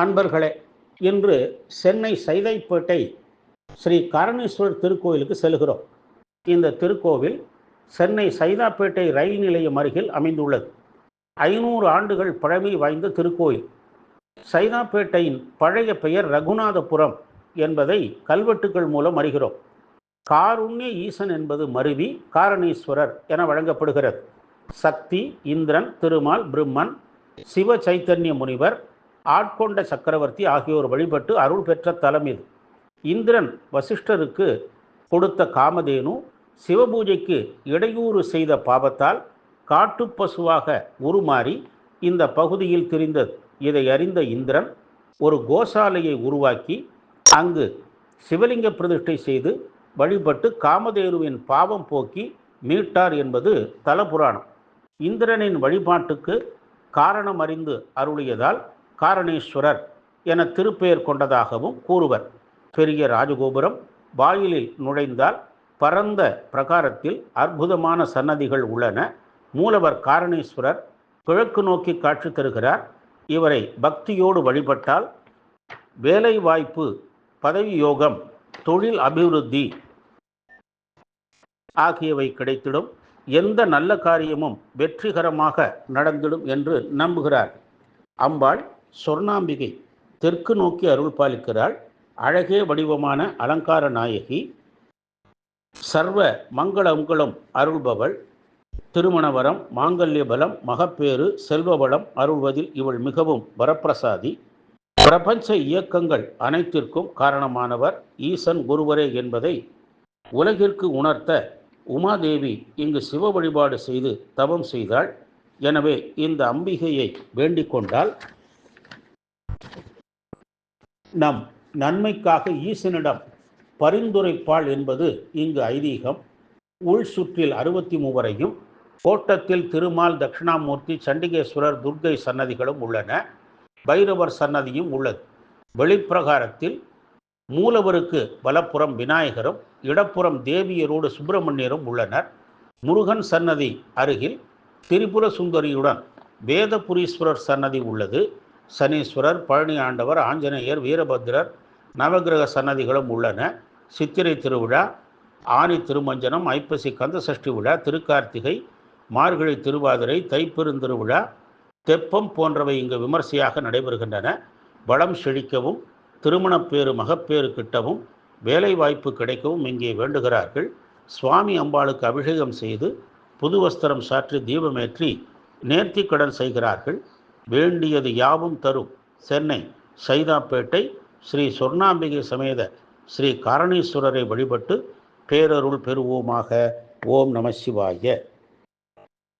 அன்பர்களே இன்று சென்னை சைதைப்பேட்டை ஸ்ரீ காரணேஸ்வரர் திருக்கோயிலுக்கு செல்கிறோம். இந்த திருக்கோவில் சென்னை சைதாப்பேட்டை ரயில் நிலையம் அருகில் அமைந்துள்ளது. ஐநூறு ஆண்டுகள் பழமை வாய்ந்த திருக்கோயில் சைதாப்பேட்டையின் பழைய பெயர் ரகுநாதபுரம் என்பதை கல்வெட்டுக்கள் மூலம் அறிகிறோம். காருண்ய ஈசன் என்பது மருவி காரணீஸ்வரர் என வழங்கப்படுகிறது. சக்தி இந்திரன் திருமால் பிரம்மன் சிவ சைத்தன்ய முனிவர் ஆட்கொண்ட சக்கரவர்த்தி ஆகியோர் வழிபட்டு அருள் பெற்ற தலம் இது. இந்திரன் வசிஷ்டருக்கு கொடுத்த காமதேனு சிவபூஜைக்கு இடையூறு செய்த பாவத்தால் காட்டுப்பசுவாக உருமாறி இந்த பகுதியில் திரிந்தது. இதை அறிந்த இந்திரன் ஒரு கோசாலையை உருவாக்கி அங்கு சிவலிங்க பிரதிஷ்டை செய்து வழிபட்டு காமதேனுவின் பாவம் போக்கி மீட்டார் என்பது தலபுராணம். இந்திரனின் வழிபாட்டுக்கு காரணம் அறிந்து அருளியதால் காரணேஸ்வரர் என திருப்பெயர் கொண்டதாகவும் கூறுவர். பெரிய ராஜகோபுரம் வாயிலில் நுழைந்தால் பரந்த பிரகாரத்தில் அற்புதமான சன்னதிகள் உள்ளன. மூலவர் காரணேஸ்வரர் கிழக்கு நோக்கி காட்சி தருகிறார். இவரை பக்தியோடு வழிபட்டால் வேலை வாய்ப்பு பதவி யோகம் தொழில் அபிவிருத்தி ஆகியவை கிடைத்திடும். எந்த நல்ல காரியமும் வெற்றிகரமாக நடந்திடும் என்று நம்புகிறார். அம்பாள் சொர்ணாம்பிகை தெற்கு நோக்கி அருள் பாலிக்கிறாள் அழகே வடிவமான அலங்கார நாயகி சர்வ மங்களங்களும் அருள்பவள் திருமணவரம் மாங்கல்ய பலம் மகப்பேறு செல்வ வளம் அருள்வதில் இவள் மிகவும் வரப்பிரசாதி. பிரபஞ்ச இயக்கங்கள் அனைத்திற்கும் காரணமானவர் ஈசன் குருவரே என்பதை உலகிற்கு உணர்த்த உமாதேவி இங்கு சிவ வழிபாடு செய்து தவம் செய்தாள். எனவே இந்த அம்பிகையை வேண்டிக் கொண்டால் நம் நன்மைக்காக ஈசனிடம் பரிந்துரைப்பாள் என்பது இங்கு ஐதீகம். உள் சுற்றில் அறுபத்தி மூவரையும் கோட்டத்தில் திருமால் தட்சிணாமூர்த்தி சண்டிகேஸ்வரர் துர்க்கை சன்னதிகளும் உள்ளன. பைரவர் சன்னதியும் உள்ளது. வெளிப்பிரகாரத்தில் மூலவருக்கு வலப்புறம் விநாயகரும் இடப்புறம் தேவியரோடு சுப்பிரமணியரும் உள்ளனர். முருகன் சன்னதி அருகில் திரிபுர சுந்தரியுடன் வேதபுரீஸ்வரர் சன்னதி உள்ளது. சனீஸ்வரர் பழனி ஆண்டவர் ஆஞ்சநேயர் வீரபத்ரர் நவகிரக சன்னதிகளும் உள்ளன. சித்திரை திருவிழா ஆனி திருமஞ்சனம் ஐப்பசி கந்தசஷ்டி விழா திருக்கார்த்திகை மார்கழி திருவாதிரை தைப்பெருந்திருவிழா தெப்பம் போன்றவை இங்கு விமர்சையாக நடைபெறுகின்றன. வளம் செழிக்கவும் திருமணப்பேறு மகப்பேறு கிட்டவும் வேலை வாய்ப்பு கிடைக்கவும் இங்கே வேண்டுகிறார்கள். சுவாமி அம்பாளுக்கு அபிஷேகம் செய்து புது வஸ்திரம் சாற்றி தீபமேற்றி நேர்த்திக்கடன் செய்கிறார்கள். வேண்டியது யாவும் தரும். சென்னை சைதாப்பேட்டை ஸ்ரீ சொர்ணாம்பிகை சமேத ஸ்ரீ காரணீஸ்வரரை வழிபட்டு பேரருள் பெறுவோமாக. ஓம் நம சிவாய.